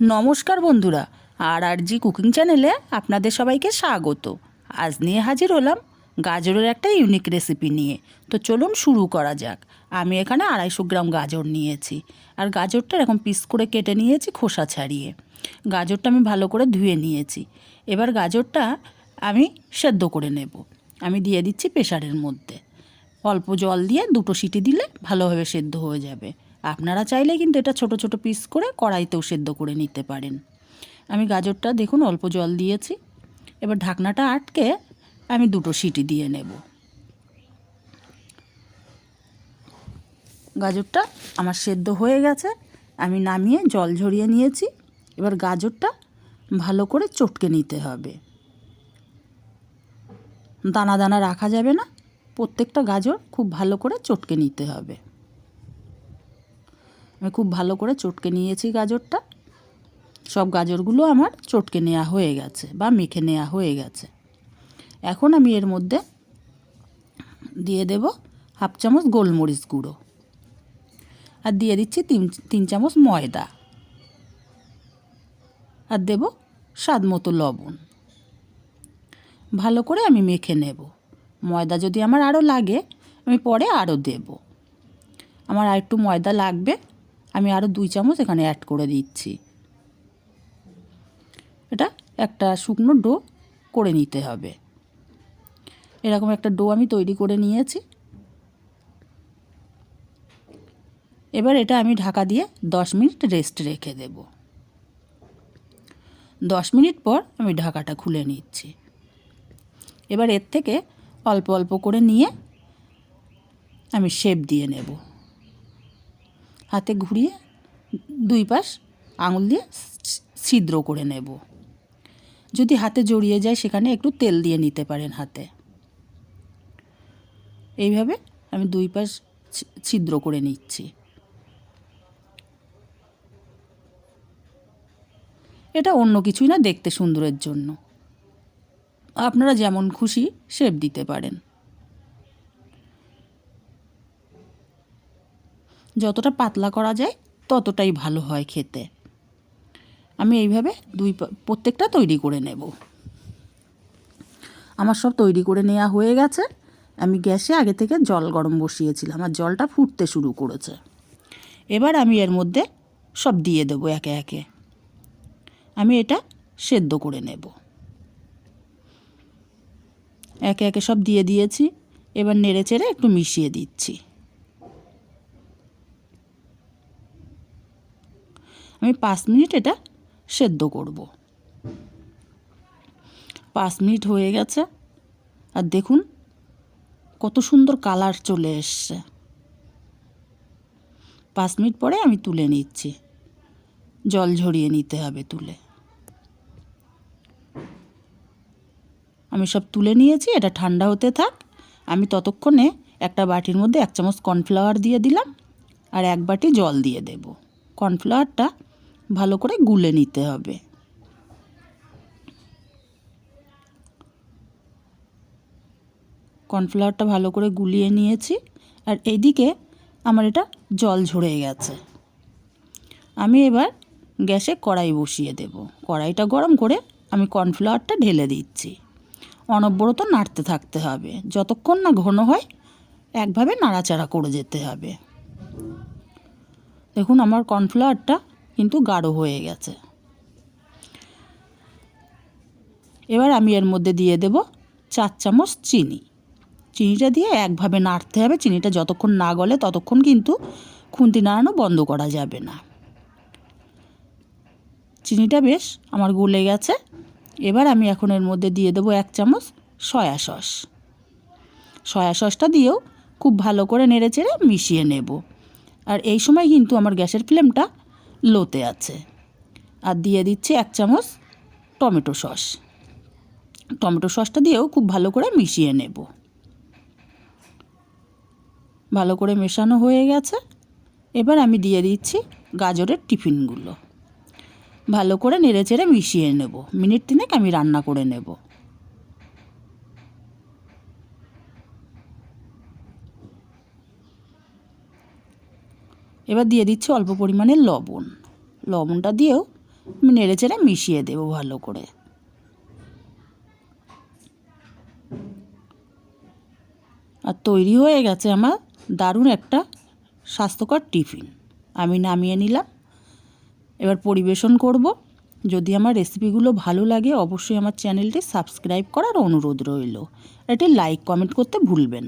নমস্কার বন্ধুরা আর আর জি কুকিং চ্যানেলে আপনাদের সবাইকে স্বাগত। আজ নিয়ে হাজির হলাম গাজরের একটা ইউনিক রেসিপি নিয়ে। তো চলুন শুরু করা যাক। আমি এখানে আড়াইশো গ্রাম গাজর নিয়েছি। আর গাজরটা এরকম পিস করে কেটে নিয়েছি খোসা ছাড়িয়ে। গাজরটা আমি ভালো করে ধুয়ে নিয়েছি। এবার গাজরটা আমি সেদ্ধ করে নেব। আমি দিয়ে দিচ্ছি প্রেশারের মধ্যে। অল্প জল দিয়ে দুটো সিটি দিলে ভালোভাবে সেদ্ধ হয়ে যাবে। আপনারা চাইলে কিন্তু এটা ছোট ছোট পিস করে কড়াইতেও সেদ্ধ করে নিতে পারেন। আমি গাজরটা দেখুন অল্প জল দিয়েছি। এবার ঢাকনাটা আটকে আমি দুটো সিটি দিয়ে নেব। গাজরটা আমার সেদ্ধ হয়ে গেছে। আমি নামিয়ে জল ঝরিয়ে নিয়েছি। এবার গাজরটা ভালো করে চটকে নিতে হবে। দানা দানা রাখা যাবে না। প্রত্যেকটা গাজর খুব ভালো করে চটকে নিতে হবে। আমি খুব ভালো করে চটকে নিয়েছি গাজরটা। সব গাজরগুলো আমার চটকে নেওয়া হয়ে গেছে বা মেখে নেওয়া হয়ে গেছে। এখন আমি এর মধ্যে দিয়ে দেব হাফ চামচ গোলমরিচ গুঁড়ো। আর দিয়ে দিচ্ছি তিন তিন চামচ ময়দা। আর দেব স্বাদ মতো লবণ। ভালো করে আমি মেখে নেব। ময়দা যদি আমার আরও লাগে, আমি পরে আরও দেব। আমার আর একটু ময়দা লাগবে। আমি আরও দুই চামচ এখানে অ্যাড করে দিচ্ছি। এটা একটা শুকনো ডো করে নিতে হবে। এরকম একটা ডো আমি তৈরি করে নিয়েছি। এবার এটা আমি ঢাকা দিয়ে দশ মিনিট রেস্ট রেখে দেব। দশ মিনিট পর আমি ঢাকাটা খুলে নিচ্ছি। এবার এর থেকে অল্প অল্প করে নিয়ে আমি শেপ দিয়ে নেব। হাতে ঘুরিয়ে দুই পাশ আঙুল দিয়ে ছিদ্র করে নেব। যদি হাতে জড়িয়ে যায়, সেখানে একটু তেল দিয়ে নিতে পারেন হাতে। এইভাবে আমি দুই পাশ ছিদ্র করে নিচ্ছি। এটা অন্য কিছুই না, দেখতে সুন্দরের জন্য। আপনারা যেমন খুশি, শেপ দিতে পারেন। যতটা পাতলা করা যায়, ততটাই ভালো হয় খেতে। আমি এইভাবে দুই প্রত্যেকটা তৈরি করে নেব। আমার সব তৈরি করে নেওয়া হয়ে গেছে। আমি গ্যাসে আগে থেকে জল গরম বসিয়েছিলাম আর জলটা ফুটতে শুরু করেছে। এবার আমি এর মধ্যে সব দিয়ে দেবো একে একে। আমি এটা সেদ্ধ করে নেব। একে একে সব দিয়ে দিয়েছি। এবার নেড়ে চেড়ে একটু মিশিয়ে দিচ্ছি। আমি পাঁচ মিনিট এটা সেদ্ধ করব। পাঁচ মিনিট হয়ে গেছে। আর দেখুন কত সুন্দর কালার চলে এসছে। পাঁচ মিনিট পরে আমি তুলে নিচ্ছি। জল ঝরিয়ে নিতে হবে তুলে। আমি সব তুলে নিয়েছি, এটা ঠান্ডা হতে থাক। আমি ততক্ষণে একটা বাটির মধ্যে এক চামচ কর্নফ্লাওয়ার দিয়ে দিলাম। আর এক বাটি জল দিয়ে দেব। কর্নফ্লাওয়ারটা ভালো করে গুলে নিতে হবে। কর্নফ্লাওয়ারটা ভালো করে গুলিয়ে নিয়েছি। আর এইদিকে আমার এটা জল ঝরে গেছে। আমি এবার গ্যাসে কড়াই বসিয়ে দেব। কড়াইটা গরম করে আমি কর্নফ্লাওয়ারটা ঢেলে দিচ্ছি। অনবরত নাড়তে থাকতে হবে। যতক্ষণ না ঘন হয়, একভাবে নাড়াচাড়া করে যেতে হবে। দেখুন, আমার কর্নফ্লাওয়ারটা কিন্তু গাঢ় হয়ে গেছে। এবার আমি এর মধ্যে দিয়ে দেব চার চামচ চিনি। চিনিটা দিয়ে একভাবে নাড়তে হবে, চিনিটা যতক্ষণ না গলে ততক্ষণ কিন্তু খুন্তি নাড়ানো বন্ধ করা যাবে না। চিনিটা বেশ আমার গলে গেছে। এবার আমি এখন এর মধ্যে দিয়ে দেবো এক চামচ সয়া সস। সয়া সসটা দিয়েও খুব ভালো করে নেড়ে চেড়ে মিশিয়ে নেব। আর এই সময় কিন্তু আমার গ্যাসের ফ্লেমটা লোতে আছে। আর দিয়ে দিচ্ছি এক চামচ টমেটো সস। টমেটো সসটা দিয়েও খুব ভালো করে মিশিয়ে নেব। ভালো করে মেশানো হয়ে গেছে। এবার আমি দিয়ে দিচ্ছি গাজরের টিফিনগুলো। ভালো করে নেড়ে চেড়ে মিশিয়ে নেব। মিনিট তিনেক আমি রান্না করে নেব। এবার দিয়ে দিচ্ছি অল্প পরিমাণে লবণ। লবণটা দিয়েও আমি নেড়ে চেড়ে মিশিয়ে দেবো ভালো করে। আর তৈরি হয়ে গেছে আমার দারুণ একটা স্বাস্থ্যকর টিফিন। আমি নামিয়ে নিলাম। এবার পরিবেশন করব। যদি আমার রেসিপিগুলো ভালো লাগে, অবশ্যই আমার চ্যানেলটি সাবস্ক্রাইব করার অনুরোধ রইল। এটি লাইক, কমেন্ট করতে ভুলবেন।